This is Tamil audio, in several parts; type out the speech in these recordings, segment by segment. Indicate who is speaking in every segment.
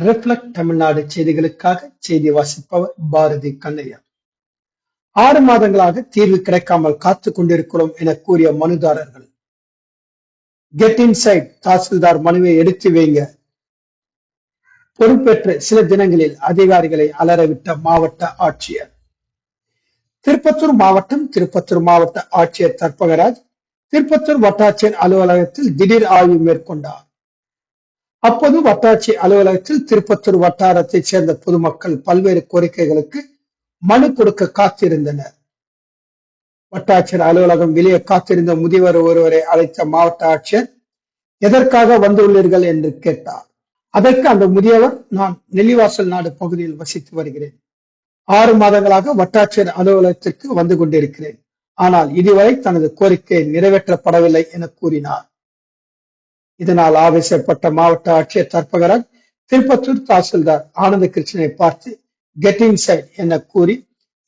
Speaker 1: ரிஃப்ளெக்ட் தமிழ்நாடு செய்திகளுக்காக செய்தி வாசிப்பவர் பாரதி கண்ணையா. ஆறு மாதங்களாக தீர்வு கிடைக்காமல் காத்து கொண்டிருக்கிறோம் என கூறிய மனுதாரர்கள். கெட் இன்சைட் தாசில்தார் மனுவை எடுத்து வைங்க. பொறுப்பேற்ற சில தினங்களில் அதிகாரிகளை அலறவிட்ட மாவட்ட ஆட்சியர். திருப்பத்தூர் மாவட்டம் திருப்பத்தூர் மாவட்ட ஆட்சியர் தர்பகராஜ் திருப்பத்தூர் வட்டாட்சியர் அலுவலகத்தில் திடீர் ஆய்வு மேற்கொண்டார். அப்போது வட்டாட்சி அலுவலகத்தில் திருப்பத்தூர் வட்டாரத்தைச் சேர்ந்த பொதுமக்கள் பல்வேறு கோரிக்கைகளுக்கு மனு கொடுக்க காத்திருந்தனர். வட்டாட்சியர் அலுவலகம் வெளியே காத்திருந்த முதியவர் ஒருவரை அழைத்த மாவட்ட ஆட்சியர் எதற்காக வந்துள்ளீர்கள்? என்று கேட்டார். அதற்கு அந்த முதியவர் நான் நெல்லிவாசல் நாடு பகுதியில் வசித்து வருகிறேன். ஆறு மாதங்களாக வட்டாட்சியர் அலுவலகத்திற்கு வந்து கொண்டிருக்கிறேன். ஆனால் இதுவரை தனது கோரிக்கை நிறைவேற்றப்படவில்லை என கூறினார். இதனால் ஆவேசப்பட்ட மாவட்ட ஆட்சியர் தற்பகராஜ் திருப்பத்தூர் தாசில்தார் ஆனந்த கிருஷ்ணனை பார்த்து கெட் இன்சைட் என கூறி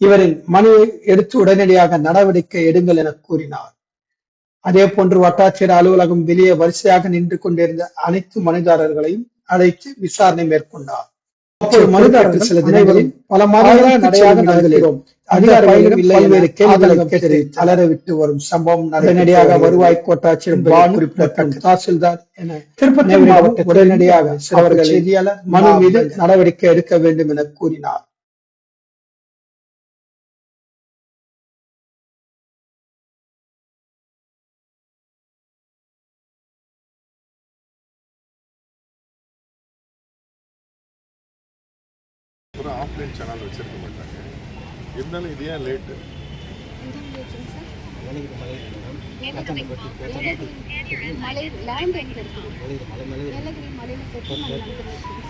Speaker 1: இவரின் மனுவை எடுத்து உடனடியாக நடவடிக்கை எடுங்கள் என கூறினார். அதே போன்று வட்டாட்சியர் அலுவலகம் வெளியே வரிசையாக நின்று கொண்டிருந்த அனைத்து மனுதாரர்களையும் அழைத்து விசாரணை மேற்கொண்டார். அப்போது மனுதாரர்கள் சில தினங்களில் பல மாதங்களாக நடையாக நடக்கிறோம் அதிகாரிகளிடம் பல்வேறு கேள்விகளை கேட்டு வரும் சம்பவம் உடனடியாக வருவாய் கோட்டாட்சியர் பால் குறிப்பிடத்தக்க தாசில்தார் என திருப்பதி மாவட்ட உடனடியாக அவர்கள் மனு மீது நடவடிக்கை எடுக்க வேண்டும் என கூறினார்.
Speaker 2: ஆஃப்லைன் சேனல் வச்சுருக்க மாட்டாங்க. இருந்தாலும் இது ஏன் லேட்டு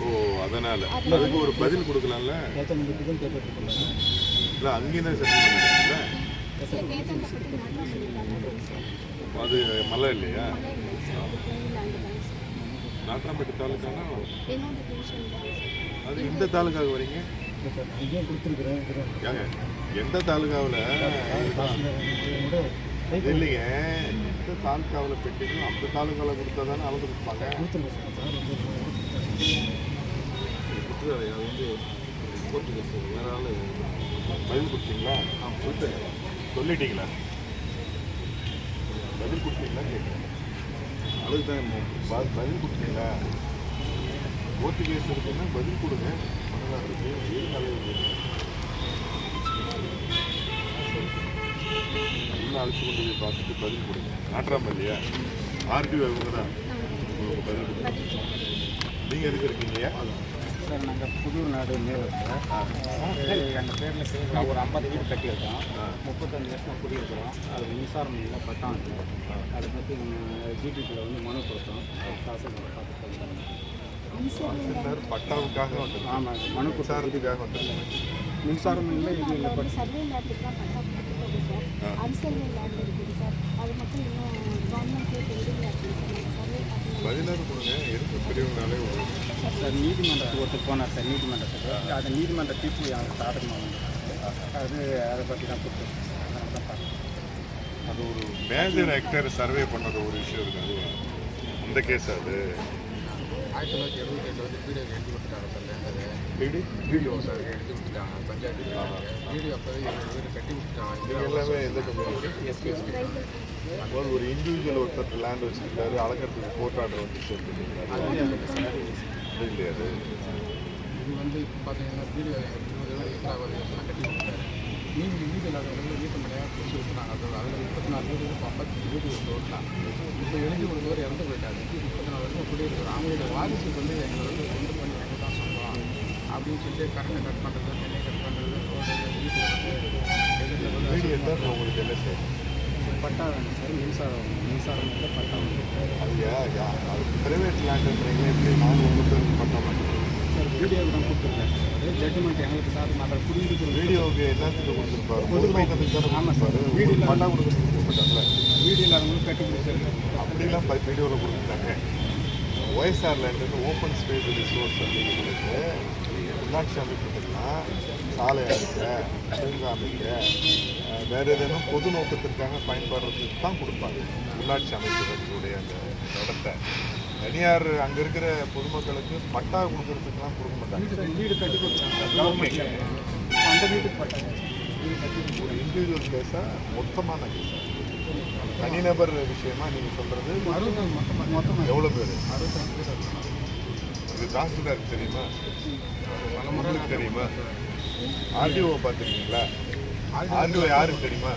Speaker 2: ஓ அதனால. அதுக்கு ஒரு பதில் கொடுக்கலாம்ல? இல்லை அங்கேயும் தான் செட்டில் அது மலை இல்லையா?
Speaker 3: லேண்ட்
Speaker 2: தாலுக்கானா? அது இந்த தாலுக்காவுக்கு வரீங்க? ஏங்க எந்த தாலுக்காவில் இல்லைங்க எந்த தாலுக்காவில் பெற்றீங்களோ அந்த தாலுக்காவில் கொடுத்தா தானே அளந்து கொடுப்பாங்க. அது வந்து கோர்ட்டு கேஸ் வேற ஆள் பதில் கொடுத்தீங்களா? ஆ கொடுத்தேன் சொல்லிட்டீங்களா? பதில் கொடுத்தீங்களா கேட்குறேன் அதுக்கு தான் பதில் கொடுத்தீங்களா? கோர்ட்டு கேஸ் இருக்குன்னா பதில் கொடுங்க. மனதாருக்கு அழைச்சி கொண்டு போய் பார்த்துட்டு பதில் கொடுங்க நாட்டுறாம இல்லையா ஆர்டிஓ இவங்க தான் உங்களுக்கு பதில் கொடுங்க நீங்கள் எதுக்கு இருக்கீங்க
Speaker 4: சார் நாங்கள் புதூர் நாடு மேலே எங்கள் பேரில் ஒரு ஐம்பது வீடு கட்டியிருக்கோம் முப்பத்தஞ்சு வருஷமாக குடியிருக்கிறோம் அது மின்சாரம் இல்லை பட்டம் அதை பற்றி ஜிடிபியில் வந்து மனு கொடுத்தோம் காசு பார்த்து
Speaker 2: சார் பட்டாவுக்காக வந்திருக்காங்க
Speaker 4: ஆமாம் மனு
Speaker 2: சாரதிக்காக வந்திருக்காங்க
Speaker 4: மின்சாரம் இல்லை இது இல்லை
Speaker 3: ஒரு சர்வே லேண்டுக்குலாம் பட்டா கொடுத்துருக்கோம் சார். அன்சர்வே லேண்ட் இருக்குது சார். அது மட்டும் இன்னும் கவர்மெண்ட்லேயே இருக்குது. சர்வே
Speaker 2: கொடுங்க. எதுக்கு பெரியவங்களாலே ஒரு
Speaker 4: சார் நீதிமன்றத்துக்கு ஒருத்தர் போனார் சார் நீதிமன்றத்துக்கு. அது நீதிமன்ற தீர்ப்பு சாதகமாக வந்து அது அதை பற்றி தான் பார்க்குறேன்
Speaker 2: அது ஒரு மேஜர் ஆக்டர் சர்வே பண்ணது ஒரு விஷயம் இருக்கு அது அந்த கேஸ் அது.
Speaker 5: ஆயிரத்தி தொள்ளாயிரத்தி எழுபத்தி எட்டில் வந்து வீடியோ எழுதி கொடுத்துட்டாங்க சார் லேண்டரு
Speaker 2: வீடு?
Speaker 5: வீடியோ சார் எழுதி கொடுத்துட்டாங்க. பஞ்சாயத்து வீடியோ அப்போவே எங்கள் வீடு கட்டி கொடுத்துட்டாங்க.
Speaker 2: நீங்கள் எல்லாமே எந்த கம்பெனி ஒரு இண்டிவிஜுவல் ஒருத்தர் லேண்ட் வச்சுருக்காரு. அளக்கிறதுக்கு கோர்ட் ஆர்டர் வந்து அது இல்லையா அது
Speaker 5: இது வந்து பார்த்தீங்கன்னா வீடியோ வருஷம் கட்டி கொடுத்தாரு. மீதி இல்லாதவங்க வீட்டு முறையாக பிடிச்சி விட்டுனாங்க அதில் அதில் முப்பத்தி நாலு வீடு ஐம்பத்தி வீடு ஓட்டலாம் இப்போ எழுதி கொடுத்தவர் இறந்து போயிட்டாரு. முப்பத்தி நாலு வருஷம் குடியிருக்கிறோம் அவங்களுடைய வாரிசுக்கு வந்து எங்களை வந்து கொண்டு பண்ணி எங்கே தான் சொந்தம் அப்படின்னு சொல்லிட்டு கரண்ட் கட் பண்ணுறது தண்ணி கட் பண்ணுறது வீட்டில் வந்து
Speaker 2: வீடு என்ன உங்களுக்கு என்ன செய்யும்
Speaker 4: பட்டா வேணும் சார் மின்சாரம் மின்சாரம் பட்டா வேணும்.
Speaker 2: அது பிரைவேட் லேண்டுன்றீங்களே எப்படி நாங்கள் பண்ண மாட்டோம்
Speaker 4: சார் வீடியோ தான் கொடுத்துருக்கேன் ஜட்ஜ்மெண்ட் எங்களுக்கு சார் மற்ற குடியிருக்கிற
Speaker 2: வீடியோவுக்கு எல்லாத்துக்கும் கொடுத்துருப்பாரு. பொது நோக்கத்துக்கு தானே
Speaker 4: ஆமாம் சார்.
Speaker 2: கொடுத்துருப்பாரு.
Speaker 4: வீடு
Speaker 2: வீடு பட்டா கொடுக்க மாட்டாங்களே
Speaker 4: வீடு இல்லாதவங்களுக்கு கட்டி கொடுத்துருக்கேன்
Speaker 2: அப்படிலாம் வீடியோவில் கொடுத்துட்டாங்க. ஒய்எஸ்ஆர் லேண்டுன்னு ஓப்பன் ஸ்பேஸ் ரிசோர்ஸ் அப்படிங்கிறது உள்ளாட்சி அமைப்புகள்லாம் சாலை அமைக்க பூங்கா அமைக்க வேற ஏதேனும் பொது நோக்கத்திற்காக பயன்படுறதுக்கு தான் கொடுப்பாங்க. உள்ளாட்சி அமைப்புகளுடைய அந்த இடத்த தனியார் அங்கே இருக்கிற பொதுமக்களுக்கு பட்டா கொடுக்கறதுக்குலாம் கொடுக்க மாட்டாங்க.
Speaker 4: வீடு கட்டி கொடுத்தாங்க அந்த வீட்டுக்கு பட்டாங்க
Speaker 2: ஒரு இண்டிவிஜுவல் கேஸா மொத்தமான கேஸா தனிநபர் விஷயமா நீங்க சொல்றது?
Speaker 5: அறுபத்தஞ்சு மொத்தமாக மொத்தமாக
Speaker 2: எவ்வளவு பேர்? இது தாசில்தாருக்கு தெரியுமா? உங்களுக்கு தெரியுமா? ஆர்டிஓ பார்த்துருக்கீங்களா? ஆர்டிஓ யாருக்கு தெரியுமா?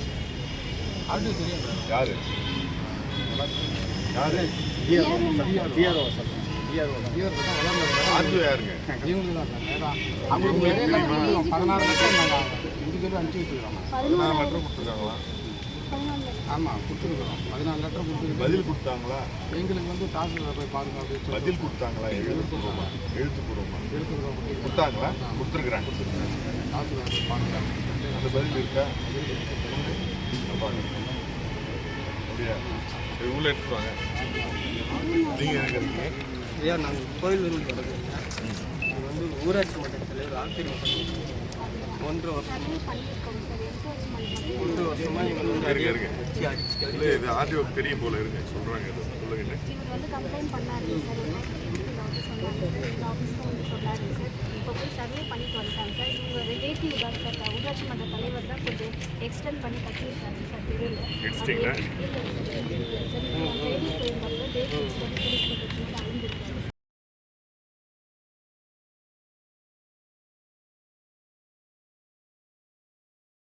Speaker 2: யாரு? யாரு?
Speaker 4: டிஆர்ஓ சொல்லுங்கள் டிஆர்ஓ
Speaker 5: இவர் தான் வளர்ந்தது
Speaker 2: ஆர்டிஓ யாருங்க
Speaker 5: இவங்களுக்கு தான் சார் அவங்களுக்கு நிறைய பதினாறு லட்சம் நாங்கள் இண்டிவிஜுவல் அனுப்பிச்சி வச்சுக்கிறோம்
Speaker 2: பதினாறு லெட்டர் கொடுத்துருக்காங்களா
Speaker 5: ஆமாம் கொடுத்துருக்குறோம் பதினாலு லெட்டர் கொடுத்துருக்கு
Speaker 2: பதில் கொடுத்தாங்களா
Speaker 5: எங்களுக்கு வந்து தாசில்தார் போய் பாருங்க அப்படின்னு
Speaker 2: பதில் கொடுத்தாங்களா எழுத்துப்பூர்வமா எழுத்துப்பூர்வமா கொடுத்தாங்களா கொடுத்துருக்குறாங்க
Speaker 5: தாசில்தார் போய் பாருங்க
Speaker 2: அந்த பதில் இருக்கா அப்படியா உள்ள எடுத்துட்டு வாங்க நீங்க எங்க இருக்கீங்க
Speaker 4: ஐயா நாங்கள் தொடங்குறோம் இது வந்து ஊராட்சி மன்ற தலைவர் ஆசிரியர் ஒன்றரை வருஷம். ஒன்றரை வருஷமாக இவங்க வந்து வச்சு அடிச்சுட்டு
Speaker 2: இல்ல இது ஆர்டிஓ தெரியும் போல இருங்க சொல்றாங்க இது. சொல்லுங்க.
Speaker 3: இப்போ போய் சர்வே பண்ணிட்டு வந்துட்டாங்க சார் இவங்க ரிலேட்டிவ் தான் சார் ஊராட்சி மன்ற தலைவர் தான் கொஞ்சம் எக்ஸ்டெண்ட் பண்ணி கட்டியிருக்காங்க சார் தெரியல
Speaker 2: சார் டேட்
Speaker 3: எக்ஸ்டெண்ட் பண்ணி கொடுத்துருக்காங்க